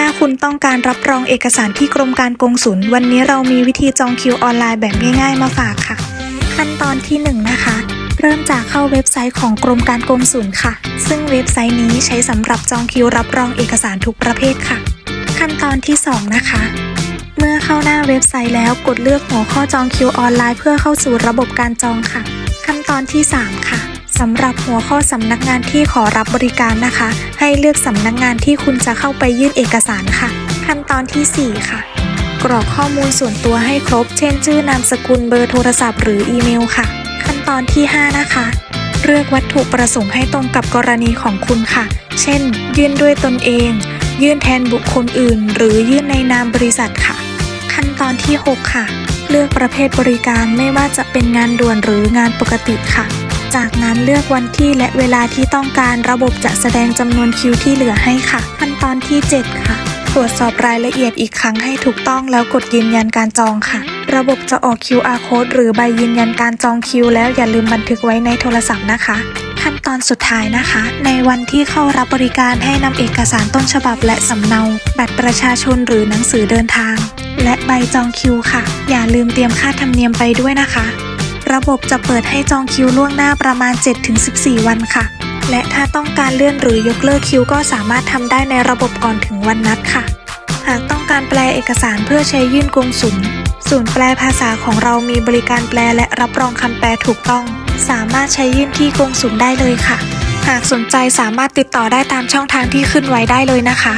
ถ้าคุณต้องการรับรองเอกสารที่กรมการกงสุลวันนี้เรามีวิธีจองคิวออนไลน์แบบง่าย ๆ มาฝากค่ะ ขั้นตอนที่ 1 นะคะ เริ่มจากเข้าเว็บไซต์ของกรมการกงสุลค่ะ ซึ่งเว็บไซต์นี้ใช้สำหรับจองคิวรับรองเอกสารทุกประเภทค่ะ ขั้นตอนที่ 2 นะคะ เมื่อเข้าหน้าเว็บไซต์แล้วกดเลือกหัวข้อจองคิวออนไลน์เพื่อเข้าสู่ระบบการจองค่ะ ขั้นตอนที่ 3 ค่ะ สำหรับหัวข้อสำนักงานที่ขอรับบริการนะคะ ให้เลือกสำนักงานที่คุณจะเข้าไปยื่นเอกสารค่ะ ขั้นตอนทีสี่ 4 ค่ะ กรอกข้อมูลส่วนตัวให้ครบ เช่น ชื่อนามสกุลเบอร์โทรศัพท์หรืออีเมลค่ะ ขั้นตอนที่ 5 นะคะ เลือกวัตถุประสงค์ให้ตรงกับกรณีของคุณค่ะ เช่น ยื่นด้วยตนเอง ยื่นแทนบุคคลอื่น หรือยื่นในนามบริษัทค่ะ ขั้นตอนที่ 6 ค่ะ เลือกประเภทบริการไม่ว่าจะเป็นงานด่วนหรืองานปกติค่ะ จากนั้นเลือกวันที่และเวลาที่ต้องการระบบจะแสดงจำนวนคิวที่เหลือให้ค่ะ ขั้นตอนที่ 7 ค่ะ ตรวจสอบรายละเอียดอีกครั้งให้ถูกต้องแล้วกดยืนยันการจองค่ะ ระบบจะออก QR code หรือใบยืนยันการจองคิว แล้วอย่าลืมบันทึกไว้ในโทรศัพท์นะคะ ขั้นตอนสุดท้ายนะคะ ในวันที่เข้ารับบริการให้นำเอกสารต้นฉบับและสำเนา บัตรประชาชนหรือหนังสือเดินทาง และใบจองคิวค่ะ อย่าลืมเตรียมค่าธรรมเนียมไปด้วยนะคะ ระบบจะเปิดให้จองคิวล่วงหน้าประมาณ 7-14 วันค่ะ และถ้าต้องการเลื่อนหรือยกเลิกคิวก็สามารถทำได้ในระบบก่อนถึงวันนัดค่ะ หากต้องการแปลเอกสารเพื่อใช้ยื่นกงสุลศูนย์แปลภาษาของเรามีบริการแปลและรับรองคำแปลถูกต้อง สามารถใช้ยื่นที่กงสุลได้เลยค่ะ หากสนใจสามารถติดต่อได้ตามช่องทางที่ขึ้นไว้ได้เลยนะคะ